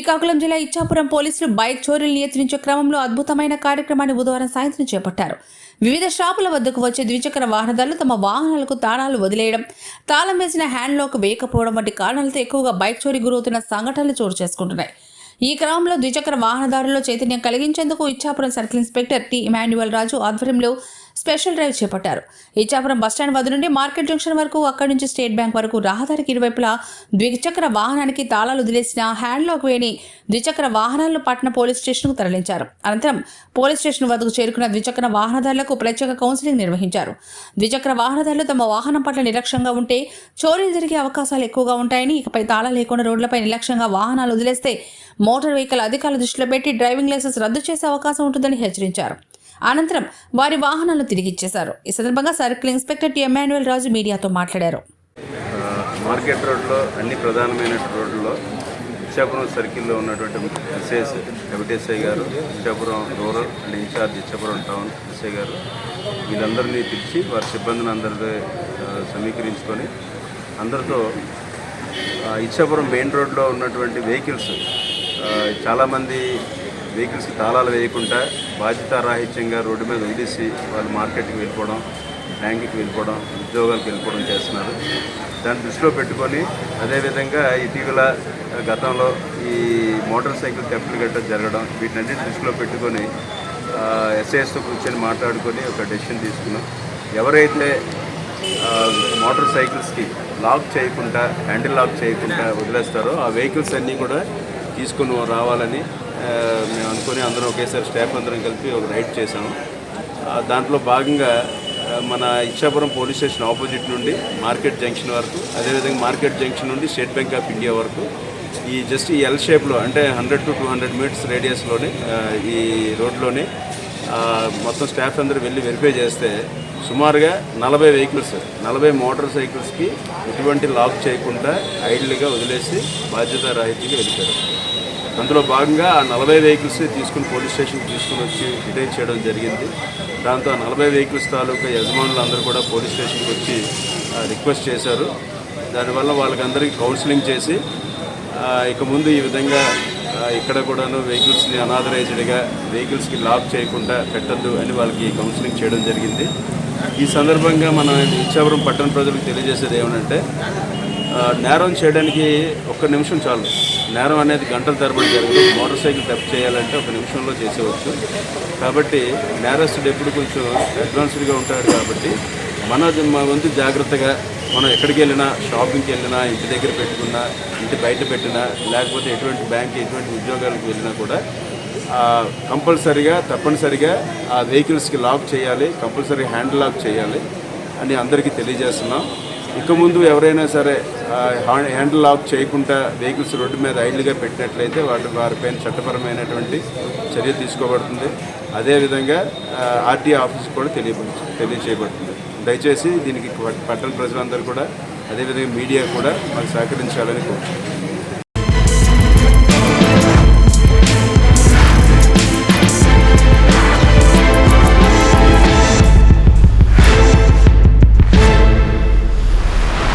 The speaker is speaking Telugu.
శ్రీకాకుళం జిల్లా ఇచ్చాపురం పోలీసులు బైక్ చోరీలు నియంత్రించే క్రమంలో అద్భుతమైన కార్యక్రమాన్ని బుధవారం సాయంత్రం చేపట్టారు. వివిధ షాపుల వద్దకు వచ్చే ద్విచక్ర వాహనదారులు తమ వాహనాలకు తాళాలు వదిలేయడం తాళం వేసిన హ్యాండ్లోకి వేయకపోవడం వంటి కారణాలతో ఎక్కువగా బైక్ చోరీ గురవుతున్న సంఘటనలు చోటు చేసుకుంటున్నాయి. ఈ క్రమంలో ద్విచక్ర వాహనదారుల్లో చైతన్యం కలిగించేందుకు Ichchapuram circle inspector T. Emmanuel Raju ఆధ్వర్యంలో స్పెషల్ డ్రైవ్ చేపట్టారు. ఇచ్చాపురం బస్టాండ్ వద్ద నుండి మార్కెట్ జంక్షన్ వరకు అక్కడి నుంచి స్టేట్ బ్యాంక్ వరకు రహదారికి ఇరువైపులా ద్విచక్ర వాహనానికి తాళాలు వదిలేసిన హ్యాండ్లాక్ వేని ద్విచక్ర వాహనాలను పట్టణ పోలీస్ స్టేషన్కు తరలించారు. అనంతరం పోలీస్ స్టేషన్ వద్దకు చేరుకున్న ద్విచక్ర వాహనదారులకు ప్రత్యేక కౌన్సిలింగ్ నిర్వహించారు. ద్విచక్ర వాహనదారులు తమ వాహనం పట్ల నిర్లక్ష్యంగా ఉంటే చోరీలు జరిగే అవకాశాలు ఎక్కువగా ఉంటాయని ఇకపై తాళాలు లేకుండా రోడ్లపై నిర్లక్ష్యంగా వాహనాలు వదిలేస్తే మోటార్ వెహికల్ అధికారుల దృష్టిలో పెట్టి డ్రైవింగ్ లైసెన్స్ రద్దు చేసే అవకాశం ఉంటుందని హెచ్చరించారు. అనంతరం వారి వాహనాలను తిరిగి ఇచ్చేశారు. ఈ సందర్భంగా circle inspector T Emmanuel Raju మీడియాతో మాట్లాడారు. మార్కెట్ రోడ్లో అన్ని ప్రధానమైన రోడ్లలో ఇచ్చాపురం సర్కిల్లో ఉన్నటువంటి SIs Venkateswara garu Ichchapuram rural and incharge Ichchapuram town SI garu వీళ్ళందరినీ పిలిచి వారి సిబ్బందిని అందరితో సమీకరించుకొని అందరితో ఇచ్చాపురం మెయిన్ రోడ్లో ఉన్నటువంటి వెహికల్స్ చాలామంది వెహికల్స్కి తాళాలు వేయకుండా బాధ్యతారాహిత్యంగా రోడ్డు మీద వదిలేసి వాళ్ళు మార్కెట్కి వెళ్ళిపోవడం బ్యాంకుకి వెళ్ళిపోవడం ఉద్యోగాలకు వెళ్ళిపోవడం చేస్తున్నారు. దాన్ని దృష్టిలో పెట్టుకొని అదేవిధంగా ఇటీవల గతంలో ఈ మోటార్ సైకిల్ తెప్పులు గట్ట జరగడం వీటన్నిటిని దృష్టిలో పెట్టుకొని ఎస్ఐఎస్తో కూర్చొని మాట్లాడుకొని ఒక డెసిషన్ తీసుకున్నాం. ఎవరైతే మోటార్ సైకిల్స్కి లాక్ చేయకుండా హ్యాండిల్ లాక్ చేయకుండా వదిలేస్తారో ఆ వెహికల్స్ అన్నీ కూడా తీసుకుని రావాలని మేము అనుకుని అందరం ఒకేసారి స్టాఫ్ అందరం కలిపి ఒక రైడ్ చేశాము. దాంట్లో భాగంగా మన ఇచ్చాపురం పోలీస్ స్టేషన్ ఆపోజిట్ నుండి మార్కెట్ జంక్షన్ వరకు అదేవిధంగా మార్కెట్ జంక్షన్ నుండి స్టేట్ బ్యాంక్ ఆఫ్ ఇండియా వరకు ఈ జస్ట్ ఈ ఎల్ షేప్లో అంటే hundred to two hundred metres రేడియస్లోనే ఈ రోడ్లోనే మొత్తం స్టాఫ్ అందరూ వెళ్ళి వెరిఫై చేస్తే సుమారుగా నలభై వెహికల్స్ నలభై మోటార్ సైకిల్స్కి ఎటువంటి లాక్ చేయకుండా ఐడిల్గా వదిలేసి బాధ్యత రాహిత్యంగా వెళ్ళిపోయారు. అందులో భాగంగా ఆ నలభై వెహికల్స్ తీసుకుని పోలీస్ స్టేషన్కి తీసుకుని వచ్చి డిటైన్ చేయడం జరిగింది. దాంతో ఆ నలభై వెహికల్స్ తాలూకా యజమానులు అందరూ కూడా పోలీస్ స్టేషన్కి వచ్చి రిక్వెస్ట్ చేశారు. దానివల్ల వాళ్ళకందరికీ కౌన్సిలింగ్ చేసి ఇక ముందు ఈ విధంగా ఇక్కడ కూడాను వెహికల్స్ని అనాథరైజ్డ్గా వెహికల్స్కి లాక్ చేయకుండా పెట్టద్దు అని వాళ్ళకి కౌన్సిలింగ్ చేయడం జరిగింది. ఈ సందర్భంగా మనం ఇచ్చాపురం పట్టణ ప్రజలకు తెలియజేసేది ఏమంటే నేరం చేయడానికి ఒక్క నిమిషం చాలు. నేరం అనేది గంటల తరబడి జరగదు మోటార్ సైకిల్ తప్పు చేయాలంటే ఒక నిమిషంలో చేసేవచ్చు. కాబట్టి నేరస్తుడు ఎప్పుడు కొంచెం అడ్వాన్స్డ్గా ఉంటాడు కాబట్టి మన మన వంతు జాగ్రత్తగా మనం ఎక్కడికి వెళ్ళినా షాపింగ్కి వెళ్ళినా ఇంటి దగ్గర పెట్టుకున్నా ఇంటి బయట పెట్టినా లేకపోతే ఎటువంటి బ్యాంక్ ఎటువంటి ఉద్యోగాలకు వెళ్ళినా కూడా కంపల్సరిగా తప్పనిసరిగా ఆ వెహికల్స్కి లాక్ చేయాలి కంపల్సరీ హ్యాండ్ లాక్ చేయాలి అని అందరికీ తెలియజేస్తున్నాం. ఇక ముందు ఎవరైనా సరే హ్యా- హ్యాండిల్ లాక్ చేయకుండా వెహికల్స్ రోడ్డు మీద ఐడ్లుగా పెట్టినట్లయితే వాటి వారిపైన చట్టపరమైనటువంటి చర్య తీసుకోబడుతుంది. అదేవిధంగా ఆర్టీ ఆఫీస్ కూడా తెలియ తెలియచేయబడుతుంది. దయచేసి దీనికి పట్టణ ప్రజలందరూ కూడా అదేవిధంగా మీడియా కూడా మాకు సహకరించాలని కోరుతున్నాను